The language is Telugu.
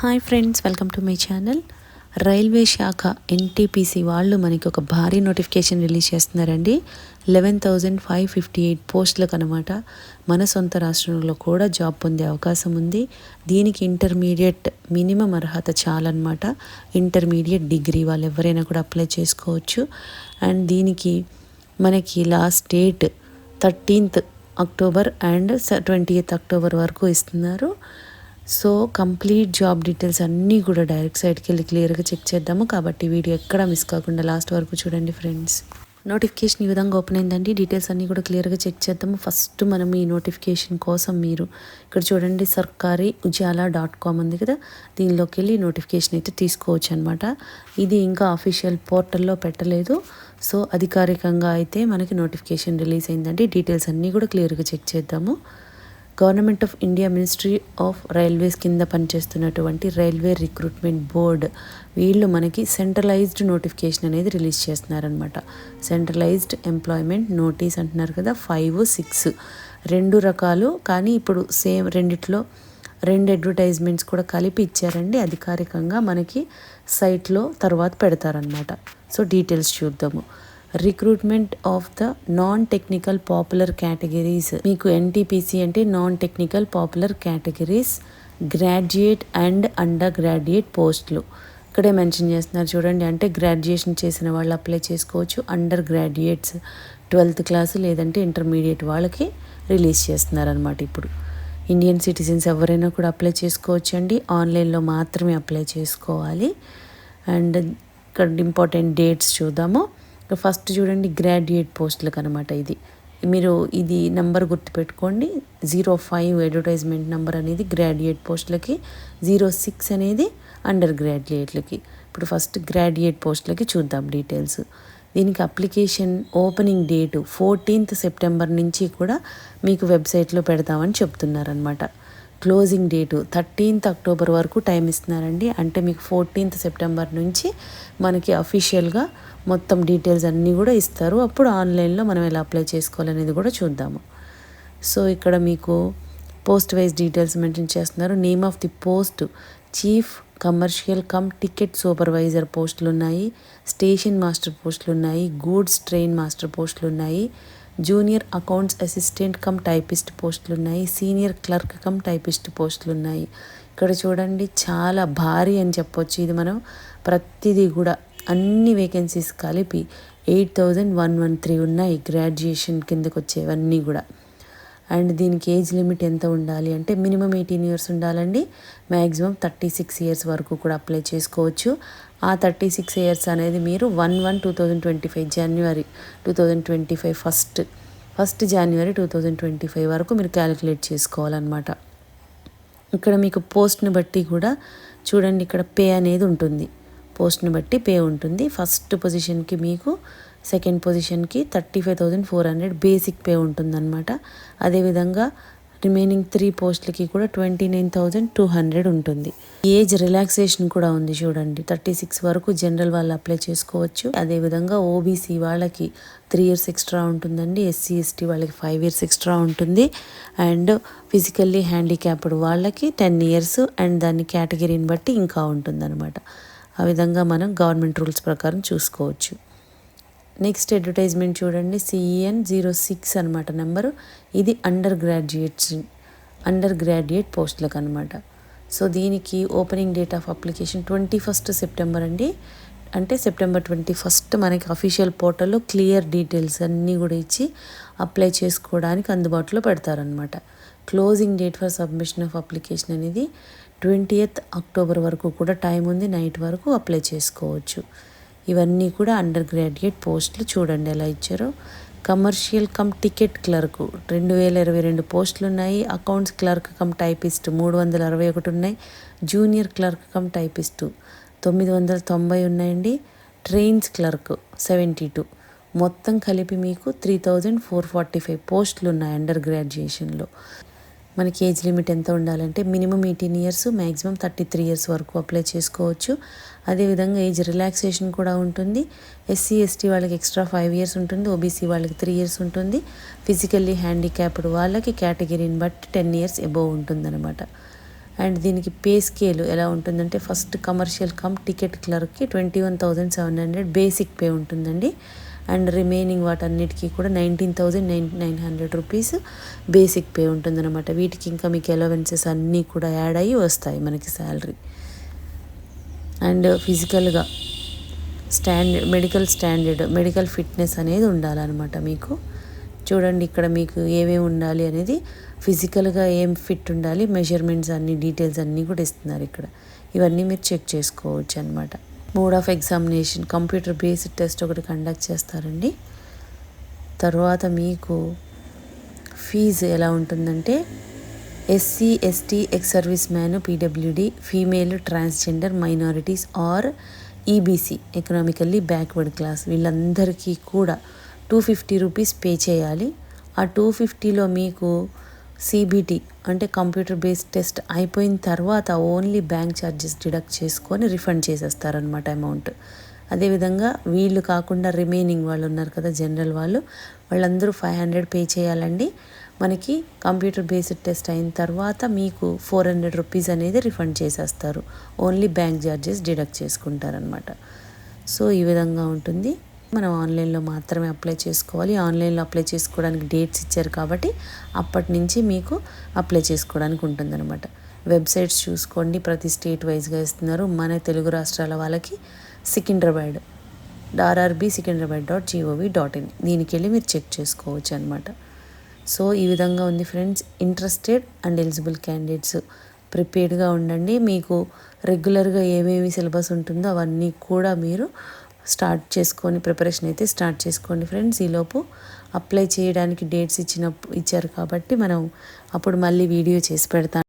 Hi friends welcome to my channel. Railway శాఖ ఎన్టీపీసీ వాళ్ళు మనకి ఒక భారీ నోటిఫికేషన్ రిలీజ్ చేస్తున్నారండి. Eleven thousand five fifty eight పోస్టులకు అనమాట మన సొంత రాష్ట్రంలో కూడా జాబ్ పొందే అవకాశం ఉంది. దీనికి ఇంటర్మీడియట్ మినిమం అర్హత చాలన్నమాట. ఇంటర్మీడియట్ డిగ్రీ వాళ్ళు ఎవరైనా కూడా అప్లై చేసుకోవచ్చు. అండ్ దీనికి మనకి last date thirteenth October and twenty October వరకు ఇస్తున్నారు. సో కంప్లీట్ జాబ్ డీటెయిల్స్ అన్నీ కూడా డైరెక్ట్ సైట్కి వెళ్ళి క్లియర్గా చెక్ చేద్దాము. కాబట్టి వీడియో ఎక్కడ మిస్ కాకుండా లాస్ట్ వరకు చూడండి ఫ్రెండ్స్. నోటిఫికేషన్ ఈ విధంగా ఓపెన్ అయిందండి. డీటెయిల్స్ అన్నీ కూడా క్లియర్గా చెక్ చేద్దాము. ఫస్ట్ మనం ఈ నోటిఫికేషన్ కోసం మీరు ఇక్కడ చూడండి సర్కారీ ఉజాలా డాట్ కామ్ ఉంది కదా. దీనిలోకి వెళ్ళి నోటిఫికేషన్ అయితే తీసుకోవచ్చు అనమాట ఇది ఇంకా అఫీషియల్ పోర్టల్లో పెట్టలేదు. సో అధికారికంగా అయితే మనకి నోటిఫికేషన్ రిలీజ్ అయిందండి. డీటెయిల్స్ అన్నీ కూడా క్లియర్గా చెక్ చేద్దాము. Government of India ministry of railways కింద పనిచేస్తున్నటువంటి రైల్వే రిక్రూట్మెంట్ బోర్డ్ వీళ్ళు మనకి సెంట్రలైజ్డ్ నోటిఫికేషన్ అనేది రిలీజ్ చేస్తున్నారనమాట సెంట్రలైజ్డ్ ఎంప్లాయ్మెంట్ నోటీస్ అంటున్నారు కదా ఫైవ్ సిక్స్ రెండు రకాలు. కానీ ఇప్పుడు సేమ్ రెండిట్లో రెండు అడ్వర్టైజ్మెంట్స్ కూడా కలిపి ఇచ్చారండి. అధికారికంగా మనకి సైట్లో తర్వాత పెడతారనమాట సో డీటెయిల్స్ చూద్దాము. Recruitment of the non technical popular categories. మీకు ఎన్టీపీసీ అంటే non technical popular categories graduate and under graduate పోస్టులు. ఇక్కడే మెన్షన్ చేస్తున్నారు చూడండి అంటే గ్రాడ్యుయేషన్ చేసిన వాళ్ళు అప్లై చేసుకోవచ్చు. అండర్ గ్రాడ్యుయేట్స్ ట్వెల్త్ క్లాస్ లేదంటే ఇంటర్మీడియట్ వాళ్ళకి రిలీజ్ చేస్తున్నారనమాట ఇప్పుడు. ఇండియన్ సిటిజన్స్ ఎవరైనా కూడా అప్లై చేసుకోవచ్చు అండి ఆన్లైన్లో మాత్రమే అప్లై చేసుకోవాలి. అండ్ ఇక్కడ ఇంపార్టెంట్ డేట్స్ చూద్దాము. ఫస్ట్ చూడండి గ్రాడ్యుయేట్ పోస్టులకు అనమాట ఇది. మీరు ఇది నెంబర్ గుర్తుపెట్టుకోండి. జీరో ఫైవ్ అడ్వర్టైజ్మెంట్ నెంబర్ అనేది గ్రాడ్యుయేట్ పోస్టులకి జీరో సిక్స్ అనేది అండర్ గ్రాడ్యుయేట్లకి ఇప్పుడు ఫస్ట్ గ్రాడ్యుయేట్ పోస్టులకి చూద్దాం డీటెయిల్స్ దీనికి application opening date fourteenth September నుంచి కూడా మీకు వెబ్సైట్లో పెడతామని చెప్తున్నారనమాట క్లోజింగ్ డేటు థర్టీన్త్ అక్టోబర్ వరకు టైం ఇస్తున్నారండి. అంటే మీకు ఫోర్టీన్త్ సెప్టెంబర్ నుంచి మనకి అఫీషియల్గా మొత్తం డీటెయిల్స్ అన్నీ కూడా ఇస్తారు. అప్పుడు ఆన్లైన్లో మనం ఎలా అప్లై చేసుకోవాలనేది కూడా చూద్దాము. సో ఇక్కడ మీకు పోస్ట్ వైజ్ డీటెయిల్స్ మెన్షన్ చేస్తున్నారు. Name of the post chief commercial cum ticket supervisor పోస్టులు ఉన్నాయి స్టేషన్ మాస్టర్ పోస్టులు ఉన్నాయి గూడ్స్ ట్రైన్ మాస్టర్ పోస్టులు ఉన్నాయి junior accounts assistant cum typist పోస్టులు ఉన్నాయి సీనియర్ క్లర్క్ కమ్ టైపిస్ట్ పోస్టులు ఉన్నాయి ఇక్కడ చూడండి చాలా భారీ అని చెప్పొచ్చు. ఇది మనం ప్రతిదీ కూడా అన్ని వేకెన్సీస్ కలిపి eight thousand one one three ఉన్నాయి గ్రాడ్యుయేషన్ కిందకు వచ్చేవన్నీ కూడా. అండ్ దీనికి ఏజ్ లిమిట్ ఎంత ఉండాలి అంటే మినిమం ఎయిటీన్ ఇయర్స్ ఉండాలండి. మ్యాక్సిమం థర్టీ సిక్స్ ఇయర్స్ వరకు కూడా అప్లై చేసుకోవచ్చు. ఆ థర్టీ సిక్స్ ఇయర్స్ అనేది మీరు one one two thousand twenty five January two thousand twenty five first first January two thousand twenty five వరకు మీరు క్యాలిక్యులేట్ చేసుకోవాలన్నమాట. ఇక్కడ మీకు పోస్ట్ని బట్టి కూడా చూడండి ఇక్కడ పే అనేది ఉంటుంది. పోస్ట్ని బట్టి పే ఉంటుంది. ఫస్ట్ పొజిషన్కి మీకు సెకండ్ పొజిషన్కి thirty five thousand four hundred basic pay ఉంటుందన్నమాట. అదేవిధంగా రిమైనింగ్ త్రీ పోస్ట్లకి కూడా twenty nine thousand two hundred ఉంటుంది. ఏజ్ రిలాక్సేషన్ కూడా ఉంది చూడండి. థర్టీ సిక్స్ వరకు జనరల్ వాళ్ళు అప్లై చేసుకోవచ్చు. అదేవిధంగా ఓబీసీ వాళ్ళకి త్రీ ఇయర్స్ ఎక్స్ట్రా ఉంటుందండి. ఎస్సీ ఎస్టీ వాళ్ళకి ఫైవ్ ఇయర్స్ ఎక్స్ట్రా ఉంటుంది. అండ్ ఫిజికల్లీ హ్యాండిక్యాప్డ్ వాళ్ళకి టెన్ ఇయర్స్ అండ్ దాని కేటగిరీని బట్టి ఇంకా ఉంటుందన్నమాట. ఆ విధంగా మనం గవర్నమెంట్ రూల్స్ ప్రకారం చూసుకోవచ్చు. నెక్స్ట్ అడ్వర్టైజ్మెంట్ చూడండి సిఈఎన్ జీరో సిక్స్ అనమాట నెంబరు. ఇది అండర్ గ్రాడ్యుయేట్స్ అండర్ గ్రాడ్యుయేట్ పోస్టులకు అనమాట సో దీనికి opening date of application twenty first September అండి. అంటే సెప్టెంబర్ ట్వంటీ ఫస్ట్ మనకి అఫీషియల్ పోర్టల్లో క్లియర్ డీటెయిల్స్ అన్నీ కూడా ఇచ్చి అప్లై చేసుకోవడానికి అందుబాటులో పెడతారనమాట closing date for submission of application అనేది ట్వంటీయత్ అక్టోబర్ వరకు కూడా టైం ఉంది నైట్ వరకు అప్లై చేసుకోవచ్చు. ఇవన్నీ కూడా అండర్ గ్రాడ్యుయేట్ పోస్టులు చూడండి ఎలా ఇచ్చారో. కమర్షియల్ కమ్ టికెట్ క్లర్క్ రెండు వేల ఇరవై రెండు పోస్టులు ఉన్నాయి. అకౌంట్స్ క్లర్క్ కమ్ టైపిస్ట్ మూడు వందల అరవై ఒకటి ఉన్నాయి. జూనియర్ క్లర్క్ కమ్ టైపిస్ట్ తొమ్మిది వందల తొంభై ఉన్నాయండి. ట్రైన్స్ క్లర్క్ సెవెంటీ టూ మొత్తం కలిపి మీకు three thousand four forty five పోస్టులు ఉన్నాయి అండర్ గ్రాడ్యుయేషన్లో మనకి ఏజ్ లిమిట్ ఎంత ఉండాలంటే minimum eighteen years maximum thirty three years వరకు అప్లై చేసుకోవచ్చు. అదేవిధంగా ఏజ్ రిలాక్సేషన్ కూడా ఉంటుంది. ఎస్సీ ఎస్టీ వాళ్ళకి ఎక్స్ట్రా ఫైవ్ ఇయర్స్ ఉంటుంది. ఓబీసీ వాళ్ళకి త్రీ ఇయర్స్ ఉంటుంది. ఫిజికల్లీ హ్యాండిక్యాప్డ్ వాళ్ళకి కేటగిరీని బట్టి టెన్ ఇయర్స్ ఎబోవ్ ఉంటుందన్నమాట. అండ్ దీనికి పే స్కేల్ ఎలా ఉంటుందంటే first commercial cum ticket క్లర్క్కి twenty one thousand seven hundred basic pay ఉంటుందండి. అండ్ రిమైనింగ్ వాటన్నిటికీ కూడా nineteen thousand nine nine hundred rupees basic pay ఉంటుందన్నమాట. వీటికి ఇంకా మీకు ఎలవెన్సెస్ అన్నీ కూడా యాడ్ అయ్యి వస్తాయి మనకి శాలరీ అండ్ ఫిజికల్గా standard medical standard medical fitness అనేది ఉండాలన్నమాట మీకు. చూడండి ఇక్కడ మీకు ఏమేమి ఉండాలి అనేది ఫిజికల్గా ఏం ఫిట్ ఉండాలి మెజర్మెంట్స్ అన్ని డీటెయిల్స్ అన్నీ కూడా ఇస్తున్నారు ఇక్కడ. ఇవన్నీ మీరు చెక్ చేసుకోవచ్చు అనమాట mode of examination computer based test ఒకటి కండక్ట్ చేస్తారండి. తర్వాత మీకు ఫీజు ఎలా ఉంటుందంటే SC ST ex service man PWD female transgender minorities or EBC economically backward class వీళ్ళందరికీ కూడా టూ ఫిఫ్టీ రూపీస్ పే చేయాలి. ఆ టూ ఫిఫ్టీలో మీకు సిబిటి అంటే కంప్యూటర్ బేస్డ్ టెస్ట్ అయిపోయిన తర్వాత ఓన్లీ బ్యాంక్ ఛార్జెస్ డిడక్ట్ చేసుకొని రిఫండ్ చేసేస్తారనమాట అమౌంట్ అదేవిధంగా వీళ్ళు కాకుండా రిమైనింగ్ వాళ్ళు ఉన్నారు కదా జనరల్ వాళ్ళు వాళ్ళందరూ ఫైవ్ హండ్రెడ్ పే చేయాలండి. మనకి కంప్యూటర్ బేస్డ్ టెస్ట్ అయిన తర్వాత మీకు ఫోర్ హండ్రెడ్ రూపీస్ అనేది రిఫండ్ చేసేస్తారు. ఓన్లీ బ్యాంక్ ఛార్జెస్ డిడక్ట్ చేసుకుంటారనమాట సో ఈ విధంగా ఉంటుంది. మనం ఆన్లైన్లో మాత్రమే అప్లై చేసుకోవాలి. ఆన్లైన్లో అప్లై చేసుకోవడానికి డేట్స్ ఇచ్చారు కాబట్టి అప్పటి నుంచి మీకు అప్లై చేసుకోవడానికి ఉంటుందన్నమాట. వెబ్సైట్స్ చూసుకోండి. ప్రతి స్టేట్ వైజ్గా ఇస్తున్నారు. మన తెలుగు రాష్ట్రాల వాళ్ళకి Secunderabad RRB Secunderabad dot G O V dot in దీనికి వెళ్ళి మీరు చెక్ చేసుకోవచ్చు అనమాట సో ఈ విధంగా ఉంది friends. Interested and eligible candidates ప్రిపేర్డ్గా ఉండండి. మీకు రెగ్యులర్గా ఏమేమి సిలబస్ ఉంటుందో అవన్నీ కూడా మీరు స్టార్ట్ చేసుకొని ప్రిపరేషన్ అయితే స్టార్ట్ చేసుకోండి ఫ్రెండ్స్. ఈలోపు అప్లై చేయడానికి డేట్స్ ఇచ్చినప్పుడు ఇచ్చారు కాబట్టి మనం అప్పుడు మళ్ళీ వీడియో చేసి పెడతాను